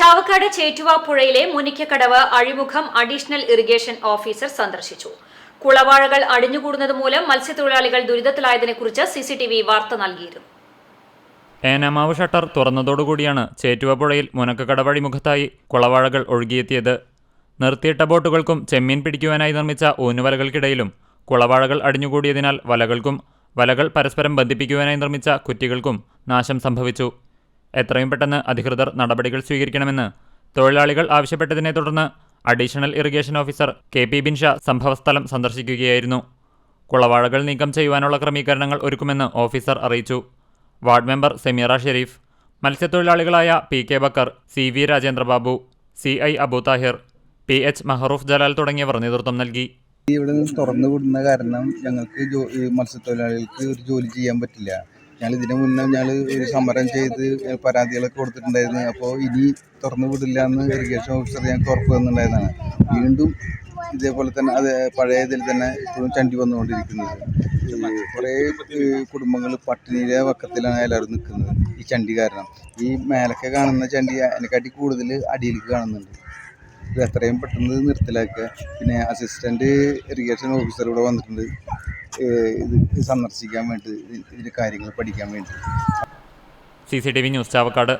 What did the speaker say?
ചാവക്കാട് ചേറ്റുവ പുഴയിലെ മുനിക്കക്കടവ് അഴിമുഖം additional irrigation officer സന്ദർശിച്ചു. കുളവാഴകൾ അടിഞ്ഞുകൂടുന്നത് മൂലം മത്സ്യത്തൊഴിലാളികൾ ദുരിതത്തിലായതിനെക്കുറിച്ച് സിസിടിവി വാർത്ത നൽകിയിരുന്നു. ഏനാമാവ് ഷട്ടർ തുറന്നതോടുകൂടിയാണ് ചേറ്റുവ പുഴയിൽ മുനക്കക്കടവഴിമുഖത്തായി കുളവാഴകൾ ഒഴുകിയെത്തിയത്. നിർത്തിയിട്ട ബോട്ടുകൾക്കും ചെമ്മീൻ പിടിക്കുവാനായി നിർമ്മിച്ച ഊന്നുവലകൾക്കിടയിലും കുളവാഴകൾ അടിഞ്ഞുകൂടിയതിനാൽ വലകൾക്കും വലകൾ പരസ്പരം ബന്ധിപ്പിക്കുവാനായി നിർമ്മിച്ച കുറ്റികൾക്കും നാശം സംഭവിച്ചു. എത്രയും പെട്ടെന്ന് അധികൃതർ നടപടികൾ സ്വീകരിക്കണമെന്ന് തൊഴിലാളികൾ ആവശ്യപ്പെട്ടതിനെ തുടർന്ന് additional irrigation officer K P Binsha സംഭവസ്ഥലം സന്ദർശിക്കുകയായിരുന്നു. കുളവാഴകൾ നീക്കം ചെയ്യുവാനുള്ള ക്രമീകരണങ്ങൾ ഒരുക്കുമെന്ന് ഓഫീസർ അറിയിച്ചു. Ward member Sameera Sharif മത്സ്യത്തൊഴിലാളികളായ P K Backer C V Rajendrababu C I Abu Thahir P H Mahroof Jalal തുടങ്ങിയവർ നേതൃത്വം നൽകി. ഇവിടെ നിന്ന് തുറന്നു വിടുന്ന കാരണം ഞങ്ങൾക്ക് മത്സ്യത്തൊഴിലാളികൾക്ക് ഒരു ജോലി ചെയ്യാൻ പറ്റില്ല. ഞങ്ങൾ ഇതിനു മുന്നേ ഞാൻ ഒരു സമരം ചെയ്ത് പരാതികളൊക്കെ കൊടുത്തിട്ടുണ്ടായിരുന്നു. അപ്പോൾ ഇനി തുറന്നു വിടില്ല എന്ന് ഇറിഗേഷൻ ഓഫീസർ ഞങ്ങൾക്ക് ഉറപ്പ് തന്നിട്ടുണ്ടായിരുന്നതാണ്. വീണ്ടും ഇതേപോലെ തന്നെ അത് പഴയ ഇതിൽ തന്നെ ഇപ്പോഴും ചണ്ടി വന്നുകൊണ്ടിരിക്കുന്നത്. കുറേ കുടുംബങ്ങൾ പട്ടിണിയിലെ വക്കത്തിലാണ് എല്ലാവരും നിൽക്കുന്നത്. ഈ ചണ്ടി കാരണം. ഈ മേലൊക്കെ കാണുന്ന ചണ്ടി അതിനെക്കാട്ടി കൂടുതൽ അടിയിലേക്ക് കാണുന്നുണ്ട്. ഇത് എത്രയും പെട്ടെന്ന് നിർത്തലാക്കുക. പിന്നെ അസിസ്റ്റന്റ് ഇറിഗേഷൻ ഓഫീസർ ഇവിടെ വന്നിട്ടുണ്ട്. ഇത് സന്ദർശിക്കാൻ വേണ്ടി ഇതിന്റെ കാര്യങ്ങൾ പഠിക്കാൻ വേണ്ടി. C C T V news Chavakkad.